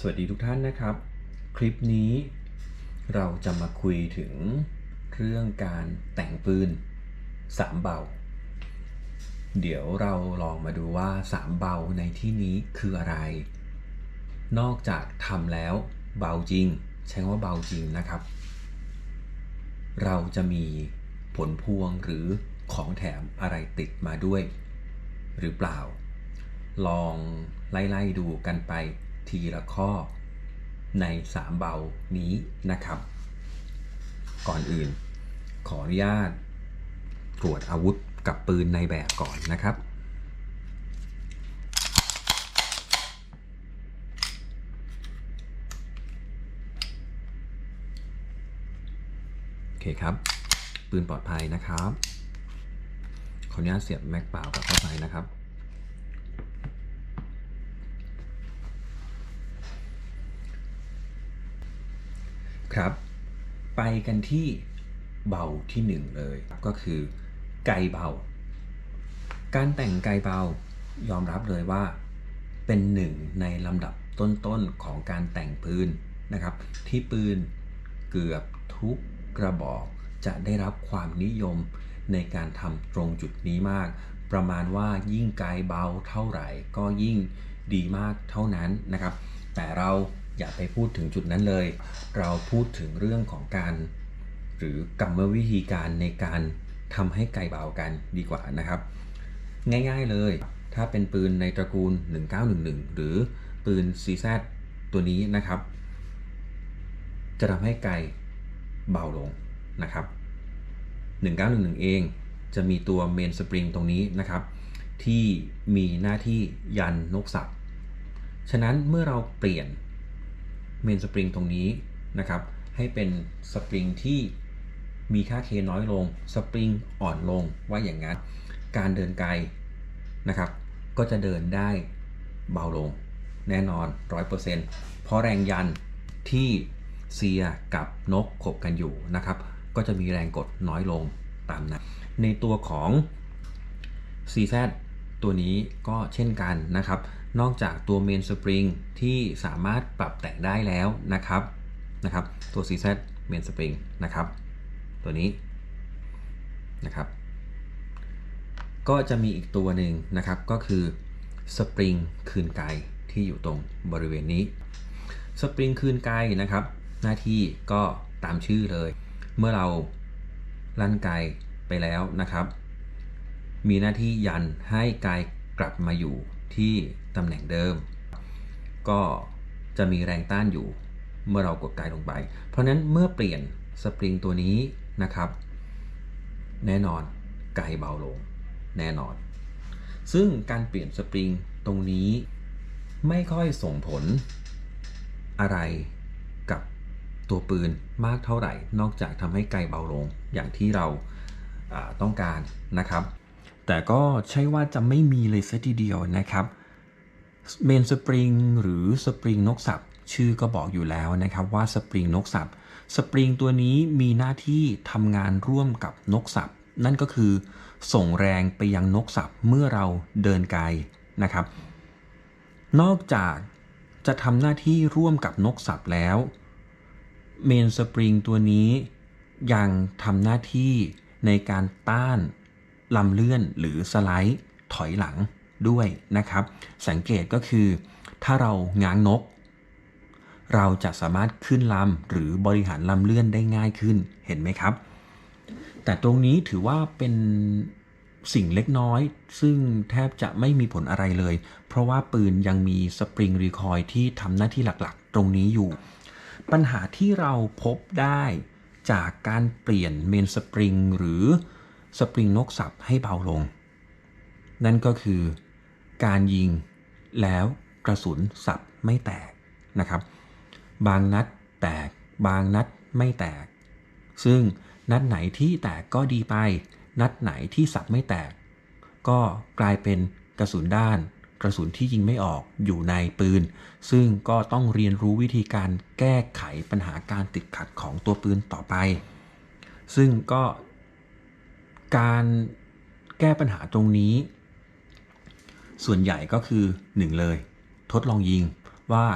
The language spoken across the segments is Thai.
สวัสดีทุกท่านนะครับ คลิปนี้เราจะมาคุยถึงเรื่องการแต่งปืน 3 เบา เดี๋ยวเราลองมาดูว่า 3 เบาในที่นี้คืออะไร นอกจากทำแล้วเบาจริง ใช้ว่าเบาจริงนะครับ เราจะมีผลพวงหรือของแถมอะไรติดมาด้วย หรือเปล่า ลองไล่ๆดูกันไป ทีละข้อใน 3 เบานี้นะครับ ก่อนอื่น ขออนุญาตตรวจอาวุธกับปืนในแบบก่อนนะครับ โอเคครับ ปืนปลอดภัยนะครับ ขออนุญาตเสียบแม็กเปล่ากับเข้าไปนะครับ ครับ ไปกันที่เบาที่หนึ่งเลยก็คือไกเบา การแต่งไกเบายอมรับเลยว่า เป็นหนึ่งในลำดับต้นๆของการแต่งปืนนะครับ ที่ปืนเกือบทุกกระบอกจะได้รับความนิยมในการทำตรงจุดนี้มาก ประมาณว่ายิ่งไกลเบาเท่าไหร่ ก็ยิ่งดีมากเท่านั้นนะครับ แต่เรา อย่าไปพูดถึงจุดนั้นเลย เราพูดถึงเรื่องของการ หรือกรรมวิธีการในการทำให้ไกลเบากันดีกว่านะครับ ง่ายๆเลย ถ้าเป็นปืนในตระกูล 1911 หรือปืน CZ ตัวนี้นะครับ จะทำให้ไกลเบาลงนะครับ 1911 เองจะมีตัวเมนสปริงตรงนี้นะครับ ที่มีหน้าที่ยันนกสับฉะนั้นเมื่อเราเปลี่ยน เมนสปริงตรงนี้นะครับ ให้เป็นสปริงที่มีค่า K น้อยลง สปริงอ่อนลงว่าอย่างนั้น การเดินไกลนะครับ ก็จะเดินได้เบาลง แน่นอน 100%เพราะแรงยันที่เซียกับนกขบกันอยู่นะครับ ก็จะมีแรงกดน้อยลงตามนั้น ในตัวของ CZ ตัวนี้ก็เช่นกันนะครับ นอกจากตัวเมนสปริงที่สามารถปรับแต่งได้แล้วนะครับนะครับ ตัว CZ เมนสปริงนะครับ ตัวนี้นะครับ ก็จะมีอีกตัวหนึ่งนะครับก็คือสปริงคืนไกที่อยู่ตรงบริเวณนี้สปริงคืนไกนะครับ หน้าที่ก็ตามชื่อเลย เมื่อเราลั่นไกไปแล้วนะครับ มีหน้าที่ยันให้ไกกลับมาอยู่ ที่ตำแหน่งเดิม ก็จะมีแรงต้านอยู่เมื่อเรากดไกลลงไป เพราะนั้นเมื่อเปลี่ยนสปริงตัวนี้นะครับ แน่นอนไกลเบาลงแน่นอน ซึ่งการเปลี่ยนสปริงตรงนี้ไม่ค่อยส่งผลอะไรกับตัวปืนมากเท่าไหร่ นอกจากทำให้ไกลเบาลงอย่างที่เราต้องการนะครับ แต่ก็ใช่ว่าจะไม่มีเลยสัทีเดียวนะครับเมนสปริงหรือสปริงนกสับชื่อก็บอกอยู่แล้วนะครับว่าสปริงนกสับสปริงตัวนี้มีหน้าที่ทำงานร่วมกับนกสับนั่นก็คือ ส่งแรงไปยังนกสับเมื่อเราเดินไกลนะครับ นอกจากจะทำหน้าที่ร่วมกับนกสับแล้วเมนสปริงตัวนี้ยังทำหน้าที่ในการต้าน ลำเลื่อนหรือสไลด์ถอยหลังด้วยนะครับ สังเกตก็คือ ถ้าเราง้างนก เราจะสามารถขึ้นลำหรือบริหารลำเลื่อนได้ง่ายขึ้นเห็นไหมครับ แต่ตรงนี้ถือว่าเป็นสิ่งเล็กน้อย ซึ่งแทบจะไม่มีผลอะไรเลย เพราะว่าปืนยังมีสปริงรีคอยที่ทำหน้าที่หลักๆ ตรงนี้อยู่ ปัญหาที่เราพบได้จากการเปลี่ยนเมนสปริงหรือ สปริงนกสับให้เบาลง นั่นก็คือการยิงแล้วกระสุนสับไม่แตกนะครับ บางนัดแตกบางนัดไม่แตก ซึ่งนัดไหนที่แตกก็ดีไป นัดไหนที่สับไม่แตก ก็กลายเป็นกระสุนด้าน กระสุนที่ยิงไม่ออกอยู่ในปืน ซึ่งก็ต้องเรียนรู้วิธีการแก้ไขปัญหาการติดขัดของตัวปืนต่อไป ซึ่งก็ การแก้ปัญหาตรงนี้ ส่วนใหญ่ก็คือ 1 เลย ทดลองยิงว่า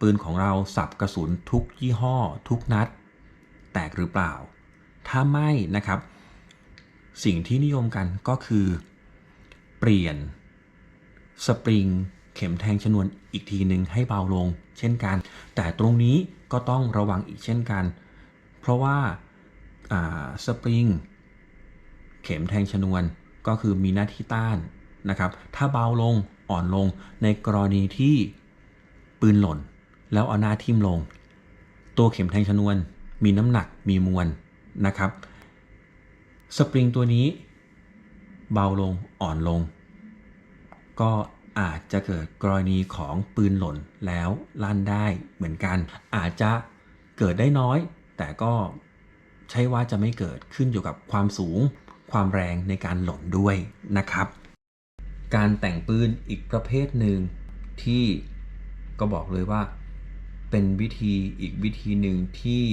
ปืนของเราสับกระสุนทุกยี่ห้อ ทุกนัด แตกหรือเปล่า ถ้าไม่นะครับ สิ่งที่นิยมกันก็คือ เปลี่ยนสปริงเข็มแทงชนวนอีกทีหนึ่งให้เบาลง เช่นกัน แต่ตรงนี้ก็ต้องระวังอีกเช่นกัน เพราะว่าสปริง ข็มแทงชนวน ก็คือมีหน้าที่ต้านนะครับ ถ้าเบาลงอ่อนลงในกรณีที่ปืนหล่น แล้วเอาหน้าทิ่มลง ตัวเข็มแทงชนวน มีน้ำหนักมีมวลนะครับ สปริงตัวนี้ เบาลงอ่อนลง ก็อาจจะเกิดกรณีของปืนหล่นแล้วลั่นได้เหมือนกัน อาจจะเกิดได้น้อย แต่ก็ใช่ว่าจะไม่เกิดขึ้นอยู่กับความสูง ความแรงในการหล่นด้วยนะครับ การแต่งปืนอีกประเภทหนึ่งที่ก็บอกเลยว่าเป็นวิธีอีกวิธีหนึ่งที่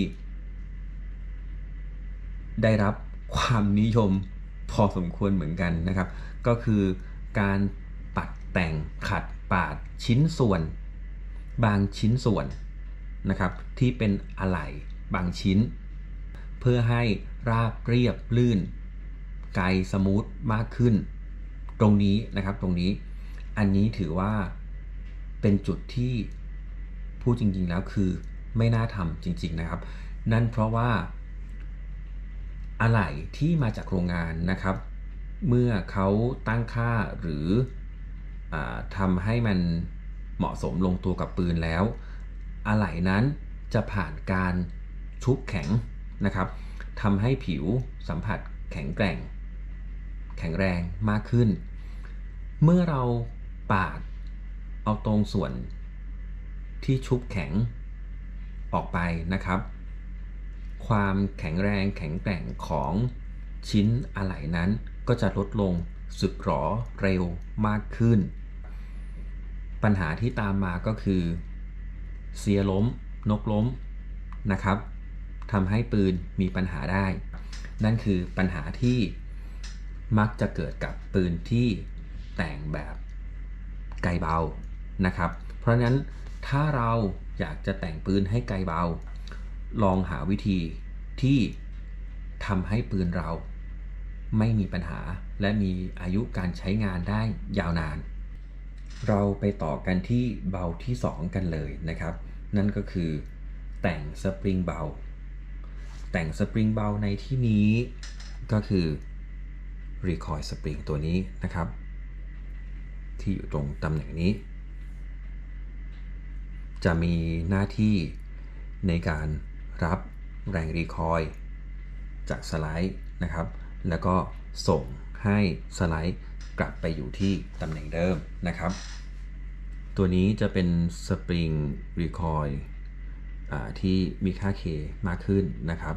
ได้รับความนิยมพอสมควรเหมือนกันนะครับ ก็คือการปัดแต่งขัดปาดชิ้นส่วน บางชิ้นส่วนนะครับ ที่เป็นอะไหล่บางชิ้น เพื่อให้ราบเรียบลื่น ไกลสมูทมากขึ้น ตรงนี้นะครับตรงนี้อันนี้ถือว่าเป็นจุดที่พูดจริงๆแล้วคือไม่น่าทำจริง ๆนะครับ นั่นเพราะว่าอะไหล่ที่มาจากโรงงานนะครับ เมื่อเขาตั้งค่าหรืออทำให้มันเหมาะสมลงตัวกับปืนแล้ว อะไหล่นั้นจะผ่านการชุบแข็งนะครับทำให้ผิวสัมผัสแข็งแกร่ง แข็งแรงมากขึ้น เมื่อเราปาดเอาตรงส่วนที่ชุบแข็งออกไปนะครับ ความแข็งแรงแข็งแกร่งของชิ้นอะไหล่นั้นก็จะลดลงสึกหรอเร็วมากขึ้น ปัญหาที่ตามมาก็คือ เสียล้ม นกล้มนะครับทำให้ปืนมีปัญหาได้ นั่นคือปัญหาที่ มักจะเกิดกับปืนที่แต่งแบบไกลเบานะครับ เพราะฉะนั้นถ้าเราอยากจะแต่งปืนให้ไกลเบา ลองหาวิธีที่ทำให้ปืนเราไม่มีปัญหาและมีอายุการใช้งานได้ยาวนาน เราไปต่อกันที่เบาที่ 2 กันเลยนะครับ นั่นก็คือแต่งสปริงเบา แต่งสปริงเบาในที่นี้ก็คือ รีคอยสปริงตัวนี้นะครับ ที่อยู่ตรงตำแหน่งนี้ จะมีหน้าที่ในการรับแรงรีคอยล์จากสไลด์นะครับ แล้วก็ส่งให้สไลด์กลับไปอยู่ที่ตำแหน่งเดิมนะครับ ตัวนี้จะเป็นสปริงรีคอยล์ที่มีค่า K มากขึ้นนะครับ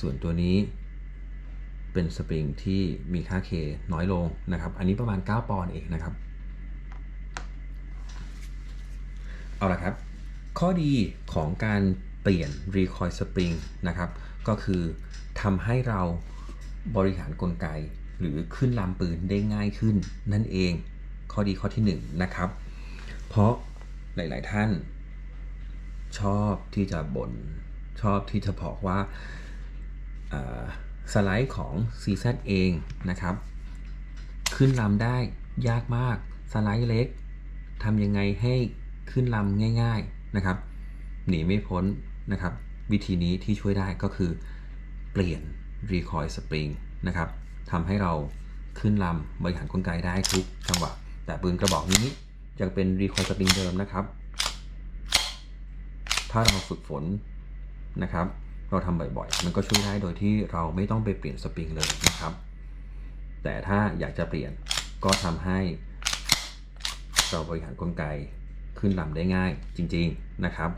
ส่วนตัวนี้ เป็นสปริงที่มีค่า K น้อยลงนะครับ อันนี้ประมาณ 9 ปอนด์เองนะครับ เอาละครับ ข้อดีของการเปลี่ยน Recoil Spring นะครับ ก็คือทำให้เราบริหารกลไก หรือขึ้นลำปืนได้ง่ายขึ้นนั่นเอง ข้อดีข้อที่ 1 นะครับ เพราะหลาย ๆ ท่านชอบที่จะบน่นชอบที่จะบอกว่า สไลด์ของ CZ เองนะครับ ขึ้นลำได้ยากมาก สไลด์เล็กทำยังไงให้ขึ้นลำง่าย ๆนะครับ หนีไม่พ้นนะครับ วิธีนี้ที่ช่วยได้ก็คือ เปลี่ยน Recoil Spring นะครับทำให้เราขึ้นลำบริหารกลไกได้ทุกจังหวะ แต่ปืนกระบอกนี้ยังเป็น Recoil Spring เดิมนะครับ ถ้าเราฝึกฝนนะครับ เราทำบ่อยๆ มันก็ช่วยได้โดยที่เราไม่ต้องไปเปลี่ยนสปริงเลยนะครับ แต่ถ้าอยากจะเปลี่ยนก็ทำให้ เราบริหารกลไกขึ้นลำได้ง่ายจริง ๆนะครับ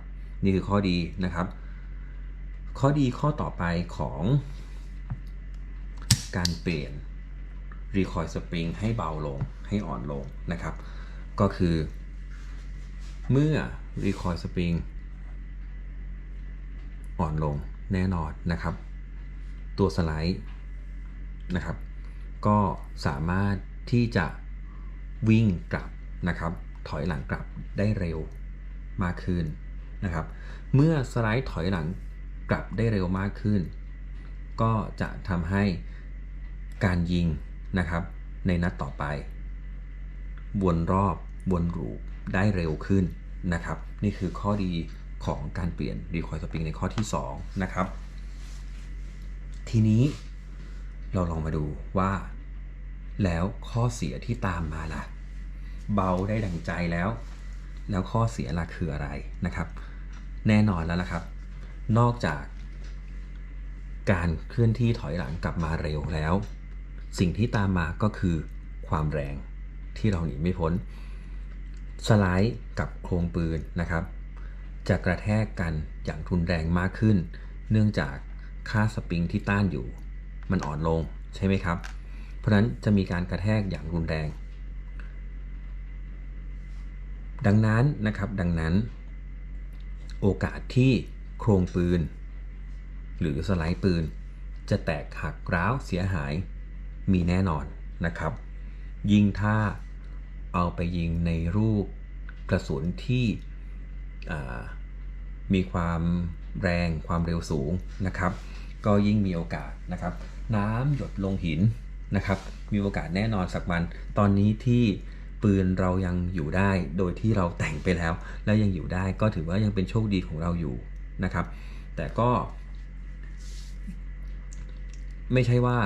นี่คือข้อดีนะครับ ข้อดีข้อต่อไปของการเปลี่ยน Recoil Spring ให้เบาลงให้อ่อนลงนะครับ ก็คือ เมื่อ Recoil Spring อ่อนลง แน่นอนนะครับ ตัวสไลด์นะครับ ก็สามารถที่จะวิ่งกลับนะครับ ถอยหลังกลับได้เร็วมากขึ้นนะครับ เมื่อสไลด์ถอยหลังกลับได้เร็วมากขึ้น ก็จะทำให้การยิงนะครับ ในนัดต่อไป วนรอบวนรูปได้เร็วขึ้นนะครับ นี่คือข้อดี ของการเปลี่ยนรีคอยสปริงในข้อที่ 2 นะครับ ทีนี้เราลองมาดูว่า แล้วข้อเสียที่ตามมาล่ะ เบาได้ดังใจแล้ว แล้วข้อเสียล่ะคืออะไรนะครับ แน่นอนแล้วนะครับ นอกจากการเคลื่อนที่ถอยหลังกลับมาเร็วแล้ว สิ่งที่ตามมาก็คือความแรงที่เราหนีไม่พ้น สไลด์กับโครงปืนนะครับ จะกระแทกกันอย่างรุนแรงมากขึ้น เนื่องจากค่าสปริงที่ต้านอยู่ มันอ่อนลงใช่ไหมครับ เพราะฉะนั้นจะมีการกระแทกอย่างรุนแรง ดังนั้นนะครับดังนั้น โอกาสที่โครงปืน หรือสไลด์ปืน จะแตกหักร้าวเสียหายมีแน่นอนนะครับ ยิ่งถ้าเอาไปยิงในรูปกระสุนที่ มีความแรงความเร็วสูงนะครับ ก็ยิ่งมีโอกาสนะครับ น้ำหยดลงหินนะครับ มีโอกาสแน่นอนสักวัน ตอนนี้ที่ปืนเรายังอยู่ได้โดยที่เราแต่งไปแล้ว แล้วยังอยู่ได้ก็ถือว่ายังเป็นโชคดีของเราอยู่นะครับ แต่ก็ ไม่ใช่ว่า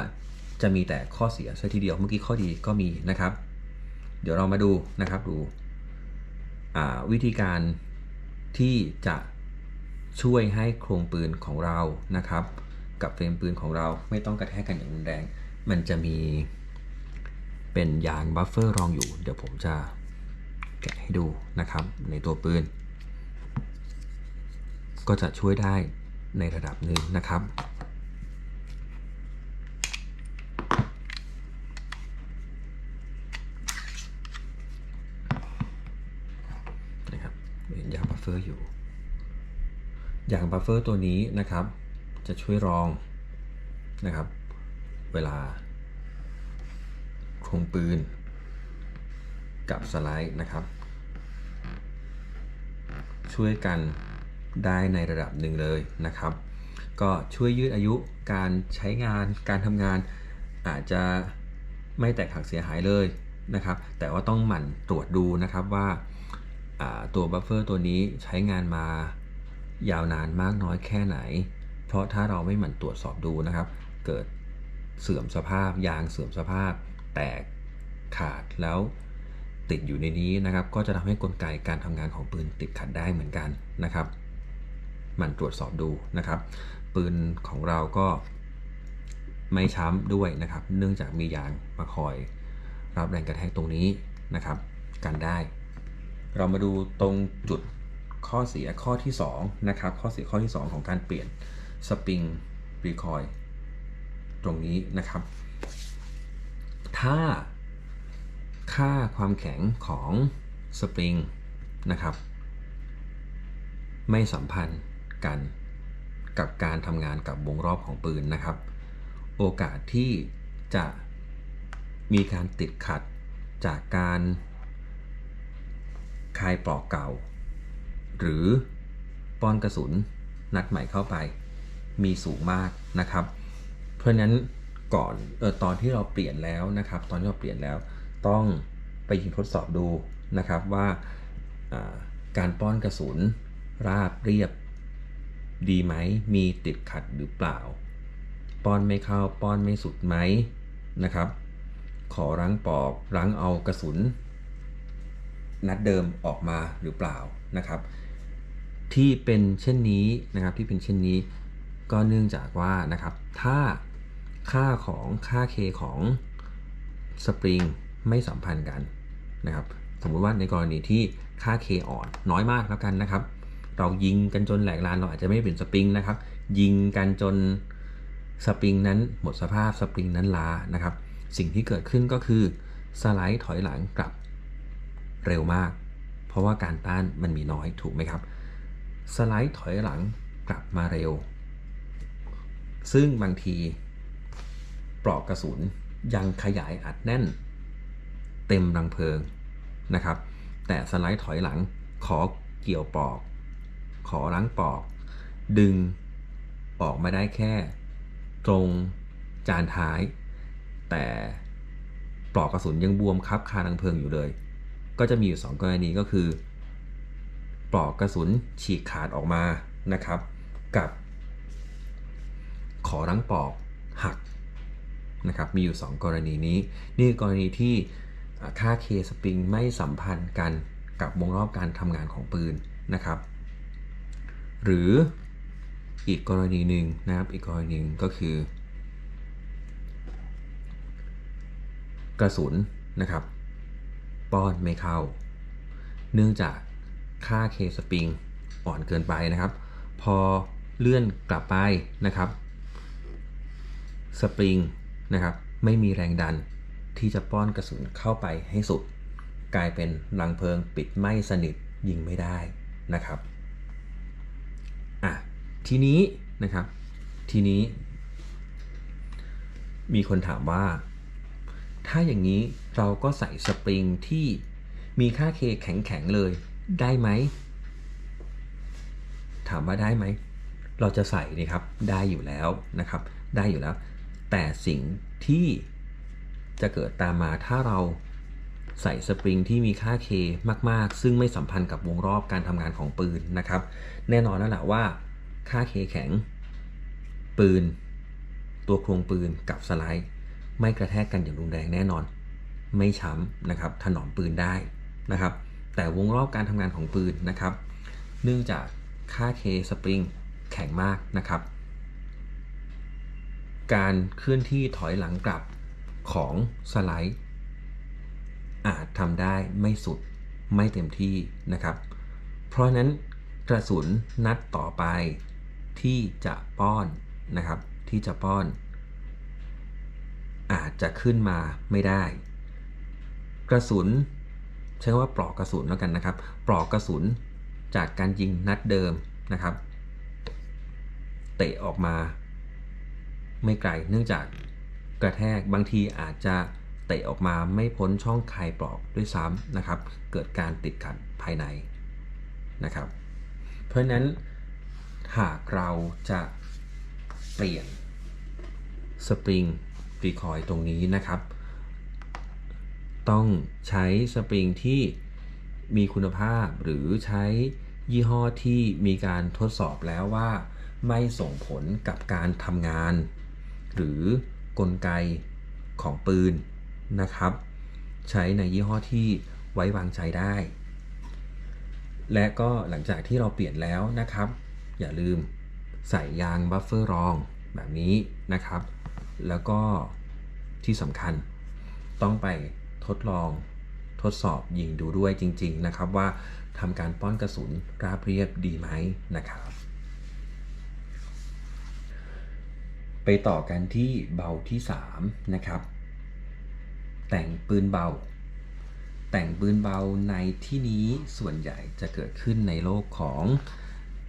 จะมีแต่ข้อเสียซะทีเดียวเมื่อกี้ข้อดีก็มีนะครับ เดี๋ยวเรามาดูนะครับดูวิธีการ ที่จะช่วยให้โครงปืนของเรานะครับ กับเฟรมปืนของเราไม่ต้องกระแทกกันอย่างรุนแรง มันจะมีเป็นยางบัฟเฟอร์รองอยู่ เดี๋ยวผมจะแกะให้ดูนะครับ ในตัวปืน ก็จะช่วยได้ในระดับหนึ่งนะครับ นะครับ เห็นยางบัฟเฟอร์อยู่ ยางบัฟเฟอร์ตัวนี้นะครับ จะช่วยรองนะครับ เวลาโครงปืน กับสไลด์นะครับ ช่วยกันได้ในระดับหนึ่งเลยนะครับ ก็ช่วยยืดอายุการใช้งานการทำงานอาจจะไม่แตกหักเสียหายเลยนะครับ แต่ว่าต้องหมั่นตรวจดูนะครับว่า ตัวบัฟเฟอร์ตัวนี้ใช้งานมายาวนานมากน้อยแค่ไหน เพราะถ้าเราไม่หมั่นตรวจสอบดูนะครับ เกิดเสื่อมสภาพยางเสื่อมสภาพ แตกขาดแล้วติดอยู่ในนี้นะครับ ก็จะทำให้กลไกการทำงานของปืนติดขัดได้เหมือนกันนะครับ มันตรวจสอบดูนะครับ ปืนของเราก็ไม่ช้ำด้วยนะครับ เนื่องจากมียางมาคอย รับแรงกระแทกตรงนี้นะครับ กันได้ เรามาดูตรงจุดข้อเสียข้อที่2นะครับข้อเสียข้อที่ 2 ของการเปลี่ยนสปริงรีคอยตรงนี้นะครับ ถ้าค่าความแข็งของสปริงนะครับ ไม่สัมพันธ์กันกับการทำงานกับวงรอบของปืนนะครับ โอกาสที่จะมีการติดขัดจากการ คายปลอกเก่า หรือป้อนกระสุนนัดใหม่เข้าไป มีสูงมากนะครับ เพราะนั้นก่อนเออตอนที่เราเปลี่ยนแล้วนะครับ ตอนที่เราเปลี่ยนแล้วต้องไปยิงทดสอบดูนะครับว่าการป้อนกระสุนราบเรียบดีไหม มีติดขัดหรือเปล่า ป้อนไม่เข้า ป้อนไม่สุดไหมนะครับ ขอรั้งปอกรั้งเอากระสุน นัดเดิมออกมาหรือเปล่านะครับ ที่เป็นเช่นนี้นะครับที่เป็นเช่นนี้ก็เนื่องจากว่านะครับถ้าค่าของค่า k ของสปริงไม่สัมพันธ์กันนะครับสมมุติว่าในกรณีที่ค่า k อ่อนน้อยมากแล้วกันนะครับ เรายิงกันจนแหลกลานเราอาจจะไม่เป็นสปริงนะครับ ยิงกันจนสปริงนั้นหมดสภาพสปริงนั้นล้านะครับ สิ่งที่เกิดขึ้นก็คือสไลด์ถอยหลังกลับ เร็วมาก เพราะว่าการต้านมันมีน้อยถูกไหมครับ สไลด์ถอยหลังกลับมาเร็ว ซึ่งบางทีปลอกกระสุนยังขยายอัดแน่น เต็มรังเพลิงนะครับ แต่สไลด์ถอยหลังขอเกี่ยวปลอก ขอล้างปลอก ดึงออกมาได้แค่ ตรงจานท้าย แต่ปลอกกระสุนยังบวมคับคารังเพลิงอยู่เลย ก็จะมีอยู่ 2 กรณีก็คือ ปลอกกระสุนฉีกขาดออกมานะครับ กับขอรังปลอกหักนะครับมีอยู่ 2 กรณีนี้ นี่คือกรณีที่อ่าค่าเคสปริงไม่สัมพันธ์กันกับวงรอบการทำงานของปืนนะครับ หรืออีกกรณีหนึ่งนะครับอีกกรณีหนึ่งก็คือ กระสุนนะครับ ป้อนไม่เข้า เนื่องจากค่าเคสปริงอ่อนเกินไปนะครับ พอเลื่อนกลับไปนะครับสปริงนะครับไม่มีแรงดันที่จะป้อนกระสุนเข้าไปให้สุด กลายเป็นรังเพลิงปิดไม่สนิทยิงไม่ได้นะครับอะทีนี้นะครับ ทีนี้ มีคนถามว่า ถ้าอย่างนี้ เราก็ใส่สปริงที่มีค่าเคแข็งๆเลยได้ไหม ถามว่าได้ไหม เราจะใส่นี่ครับได้อยู่แล้วนะครับ ได้อยู่แล้ว แต่สิ่งที่จะเกิดตามมาถ้าเราใส่สปริงที่มีค่า K มากๆ ซึ่งไม่สัมพันธ์กับวงรอบการทำงานของปืนนะครับ แน่นอนแล้วแหละว่าค่า K แข็ง ปืน ตัวโครงปืนกับสไลด์ ไม่กระแทกกันอย่างรุนแรงแน่นอน ไม่ช้ำนะครับถนอมปืนได้นะครับ แต่วงรอบการทำงานของปืนนะครับ เนื่องจากค่า K สปริงแข็งมากนะครับ การเคลื่อนที่ถอยหลังกลับของสไลด์ อาจทำได้ไม่สุดไม่เต็มที่นะครับ เพราะฉะนั้นกระสุนนัดต่อไปที่จะป้อนนะครับที่จะป้อน อาจจะขึ้นมาไม่ได้ กระสุนใช้คำว่าปลอกกระสุนแล้วกันนะครับ ปลอกกระสุนจากการยิงนัดเดิมนะครับ เตะออกมา ไม่ไกลเนื่องจากกระแทกบางทีอาจจะเตะออกมาไม่พ้นช่องคายปลอกด้วยซ้ำนะครับ เกิดการติดขัดภายในนะครับ เพราะฉะนั้นหากเราจะเปลี่ยนสปริงรีคอยตรงนี้นะครับ ต้องใช้สปริงที่มีคุณภาพหรือใช้ยี่ห้อที่มีการทดสอบแล้วว่า ไม่ส่งผลกับการทำงาน หรือกลไกของปืนนะครับ ใช้ในยี่ห้อที่ไว้วางใจได้ และก็หลังจากที่เราเปลี่ยนแล้วนะครับ อย่าลืมใส่ยางบัฟเฟอร์รองแบบนี้นะครับ แล้วก็ที่สำคัญต้องไป ทดลองทดสอบยิงดูด้วยจริง ๆ นะครับว่าทำการป้อนกระสุนราบเรียบดีไหมนะครับ ไปต่อกันที่เบาที่ 3 นะครับ แต่งปืนเบา แต่งปืนเบาในที่นี้ส่วนใหญ่จะเกิดขึ้นในโลกของ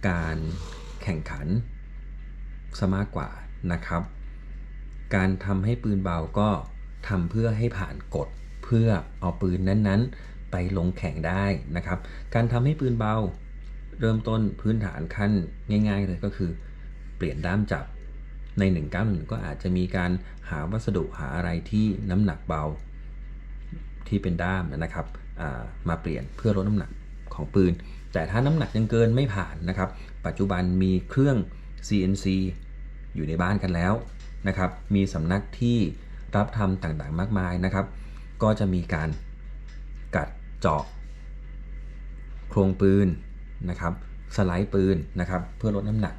การแข่งขันซะมากกว่านะครับ การทำให้ปืนเบาก็ทำเพื่อให้ผ่านกฎ พื่อเอาปืนนั้นๆ ไปลงแข่งได้นะครับ การทำให้ปืนเบาเริ่มต้นพื้นฐานขั้นง่าย ๆ เลยก็คือ เปลี่ยนด้ามจับใน 191 ก็อาจจะมีการหาวัสดุหาอะไรที่น้ำหนักเบาที่เป็นด้ามนะครับมาเปลี่ยนเพื่อลดน้ำหนักของปืน แต่ถ้าน้ำหนักยังเกินไม่ผ่านนะครับ ปัจจุบันมีเครื่อง CNC อยู่ในบ้านกันแล้วนะครับ มีสำนักที่รับทำต่างๆมากมายนะครับ ก็จะมีการกัดเจาะโครงปืนนะครับสไลด์ปืนนะครับเพื่อลดน้ำหนัก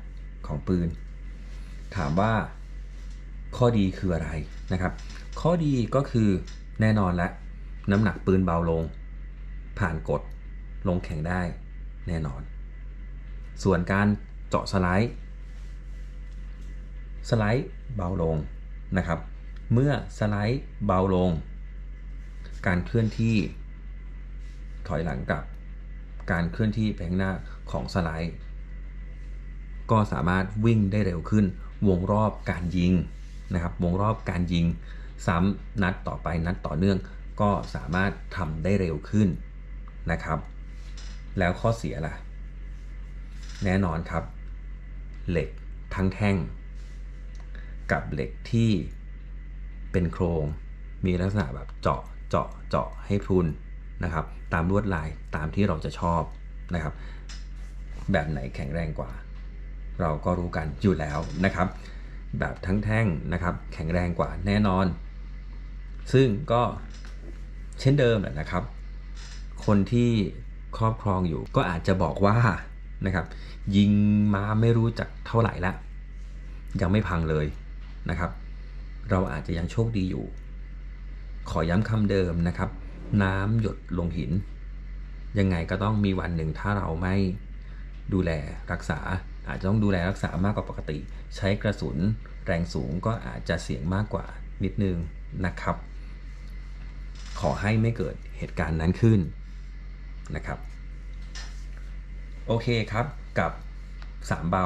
ของปืน ถามว่าข้อดีคืออะไรนะครับ ข้อดีก็คือแน่นอนและน้ำหนักปืนเบาลง ผ่านกฎลงแข่งได้แน่นอน ส่วนการเจาะสไลด์ สไลด์เบาลงนะครับ เมื่อสไลด์เบาลง การเคลื่อนที่ถอยหลังกับการเคลื่อนที่ไปข้างหน้าของสไลด์ ก็สามารถวิ่งได้เร็วขึ้นวงรอบการยิงนะครับวงรอบการยิงซ้ำนัดต่อไปนัดต่อเนื่อง ก็สามารถทำได้เร็วขึ้นนะครับ แล้วข้อเสียล่ะ แน่นอนครับ เหล็กทั้งแท่ง กับเหล็กที่เป็นโครงมีลักษณะแบบเจาะ เจาะเจาะให้พรุนนะครับ ตามลวดลายตามที่เราจะชอบนะครับ แบบไหนแข็งแรงกว่า เราก็รู้กันอยู่แล้วนะครับ แบบทั้งแท่งนะครับ แข็งแรงกว่าแน่นอน ซึ่งก็เช่นเดิมแหละนะครับ คนที่ครอบครองอยู่ก็อาจจะบอกว่านะครับ ยิงมาไม่รู้จักเท่าไหร่ละยังไม่พังเลยนะครับ เราอาจจะยังโชคดีอยู่ ขอย้ำคำเดิมนะครับ น้ำหยดลงหิน ยังไงก็ต้องมีวันหนึ่งถ้าเราไม่ดูแลรักษา อาจจะต้องดูแลรักษามากกว่าปกติ ใช้กระสุนแรงสูงก็อาจจะเสี่ยงมากกว่านิดนึงนะครับ ขอให้ไม่เกิดเหตุการณ์นั้นขึ้นนะครับ โอเคครับกับ 3 เบา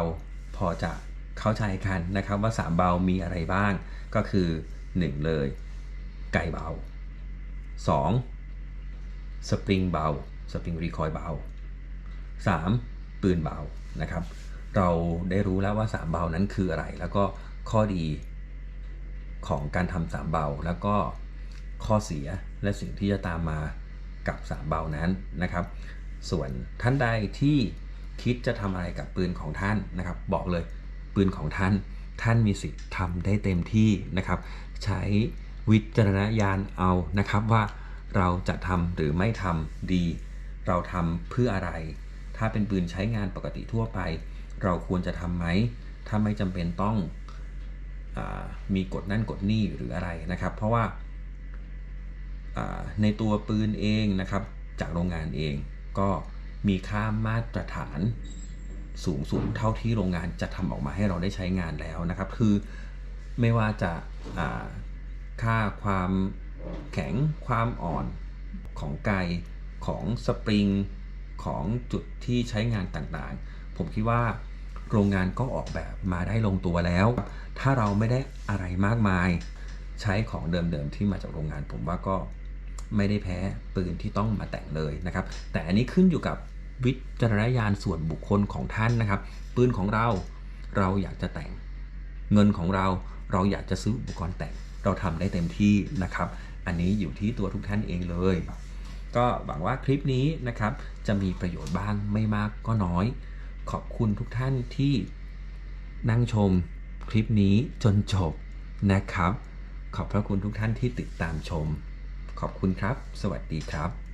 พอจะเข้าใจกันนะครับว่า 3 เบามีอะไรบ้างก็คือ 1 เลย ไกเบา 2. สปริงเบา สปริงรีคอยเบา 3. ปืนเบานะครับ เราได้รู้แล้วว่า 3 เบานั้นคืออะไร แล้วก็ข้อดีของการทำสามเบา แล้วก็ข้อเสียและสิ่งที่จะตามมากับสามเบานั้นนะครับ ส่วนท่านใดที่คิดจะทำอะไรกับปืนของท่านนะครับ บอกเลยปืนของท่านท่านมีสิทธิ์ทำได้เต็มที่นะครับ ใช้ วิจารณญาณเอานะครับว่าเราจะทำหรือไม่ทำดี เราทำเพื่ออะไร ถ้าเป็นปืนใช้งานปกติทั่วไป เราควรจะทำไหม ถ้าไม่จำเป็นต้องอมีกฎนั่นกฎนี่หรืออะไรนะครับ เพราะว่าในตัวปืนเองนะครับ จากโรงงานเองก็มีค่ามาตรฐานสูงสุดเท่าที่โรงงานจะทำออกมาให้เราได้ใช้งานแล้วนะครับ คือไม่ว่าจะา ค่าความแข็งความอ่อนของไกของสปริงของจุดที่ใช้งานต่างๆ ผมคิดว่าโรงงานก็ออกแบบมาได้ลงตัวแล้ว ถ้าเราไม่ได้อะไรมากมาย ใช้ของเดิมๆที่มาจากโรงงาน ผมว่าก็ไม่ได้แพ้ปืนที่ต้องมาแต่งเลยนะครับ แต่อันนี้ขึ้นอยู่กับวิจารณญาณส่วนบุคคลของท่านนะครับ ปืนของเราเราอยากจะแต่ง เงินของเราเราอยากจะซื้ออุปกรณ์แต่ง เราทำได้เต็มที่นะครับ อันนี้อยู่ที่ตัวทุกท่านเองเลย ก็หวังว่าคลิปนี้นะครับ จะมีประโยชน์บ้างไม่มากก็น้อย ขอบคุณทุกท่านที่นั่งชมคลิปนี้จนจบนะครับ ขอบพระคุณทุกท่านที่ติดตามชม ขอบคุณครับ สวัสดีครับ